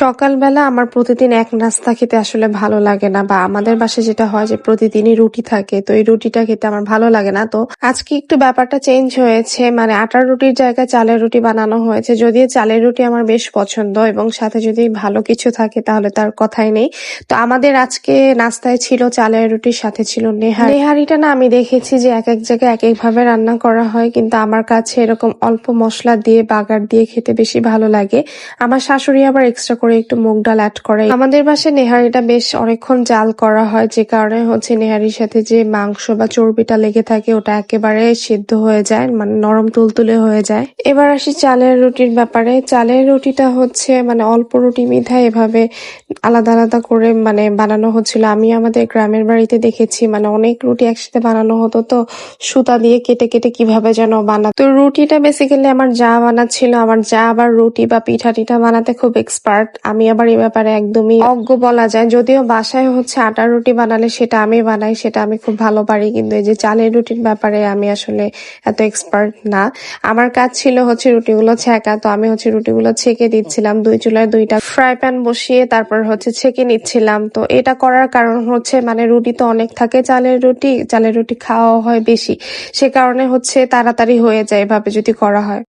সকালবেলা আমার প্রতিদিন এক নাস্তা খেতে আসলে ভালো লাগে না, বা আমাদের বাসায় যেটা হয় যে প্রতিদিনই রুটি থাকে, তো এই রুটিটা খেতে আমার ভালো লাগে না। তো আজকে একটু ব্যাপারটা চেঞ্জ হয়েছে মানে আটার রুটির জায়গায় চালের রুটি বানানো হয়েছে, যদিও চালের রুটি আমার বেশ পছন্দ, এবং সাথে যদি ভালো কিছু থাকে তাহলে তার কথাই নেই। তো আমাদের আজকে নাস্তায় ছিল চালের রুটির সাথে ছিল নেহারি। নেহারিটা না আমি দেখেছি যে এক এক জায়গায় এক এক ভাবে রান্না করা হয়, কিন্তু আমার কাছে এরকম অল্প মশলা দিয়ে, বাগার দিয়ে খেতে বেশি ভালো লাগে। আমার শাশুড়ি আবার এক্সট্রা করে একটু মুগ ডাল অ্যাড করে। আমাদের বাসায় নেহারিটা বেশ অনেকক্ষণ জাল করা হয়, যে কারণে হচ্ছে নেহারির সাথে যে মাংস বা চর্বিটা লেগে থাকে, ওটা একেবারে সিদ্ধ হয়ে যায় মানে নরম তুলতুলে হয়ে যায়। এবার আসি চালের রুটির ব্যাপারে। চালের রুটিটা হচ্ছে মানে অল্প রুটি মিঠাই এভাবে আলাদা আলাদা করে মানে বানানো হচ্ছিল। আমি আমাদের গ্রামের বাড়িতে দেখেছি মানে অনেক রুটি একসাথে বানানো হতো। তো সুতা দিয়ে কেটে কেটে কীভাবে যেন বানাতো তো রুটিটা বেসিক্যালি আমার যা বানাচ্ছিল আমার যা আবার রুটি বা পিঠা টিঠা বানাতে খুব এক্সপার্ট আমি আবার এই ব্যাপারে একদমই অজ্ঞ বলা যায়। যদিও বাসায় হচ্ছে আটার রুটি বানালে সেটা আমি বানাই, সেটা আমি খুব ভালো পারি। কিন্তু এই যে চালের রুটির ব্যাপারে আমি আসলে এত এক্সপার্ট না। আমার কাজ ছিল হচ্ছে রুটিগুলো ছেঁকা। তো আমি হচ্ছে রুটিগুলো ছেঁকে দিচ্ছিলাম। দুই চুলায় দুইটা ফ্রাই প্যান বসিয়ে, তারপর হচ্ছে ছেঁকে নিচ্ছিলাম। তো এটা করার কারণ হচ্ছে মানে রুটি তো অনেক থাকে, চালের রুটি চালের রুটি খাওয়া হয় বেশি। সে কারণে হচ্ছে তাড়াতাড়ি হয়ে যায় এভাবে যদি করা হয়।